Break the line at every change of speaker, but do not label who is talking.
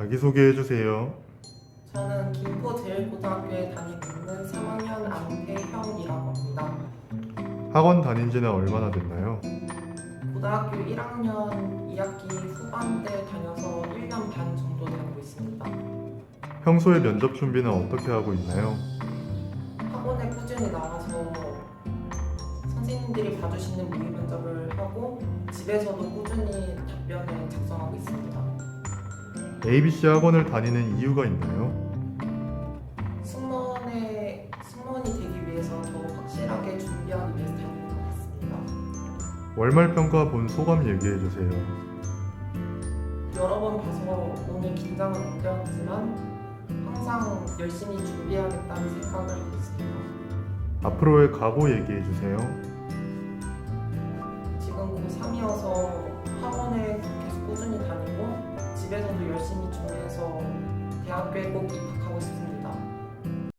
자기소개해 주세요.
저는 김포 제1고등학교에 다니고 있는 3학년 안태형이라고 합니다.
학원 다닌 지는 얼마나 됐나요?
고등학교 1학년 2학기 후반 때 다녀서 1년 반 정도 다니고 있습니다.
평소에 면접 준비는 어떻게 하고 있나요?
학원에 꾸준히 나와서 선생님들이 봐주시는 모의 면접을 하고 집에서도 꾸준히 답변을.
ABC 학원을 다니는 이유가 있나요?
승무원에 승무원이 되기 위해서 더 확실하게 준비하기 위해서 다니는 것 같습니다.
월말 평가 본 소감 얘기해 주세요.
여러 번 봐서 오늘 긴장은 안 되었지만 항상 열심히 준비하겠다는 생각을 하고 있습니다.
앞으로의 각오 얘기해 주세요.
지금 고3이어서 학원에 계속 열심히 준비해서 대학교에 꼭 입학하고 싶습니다.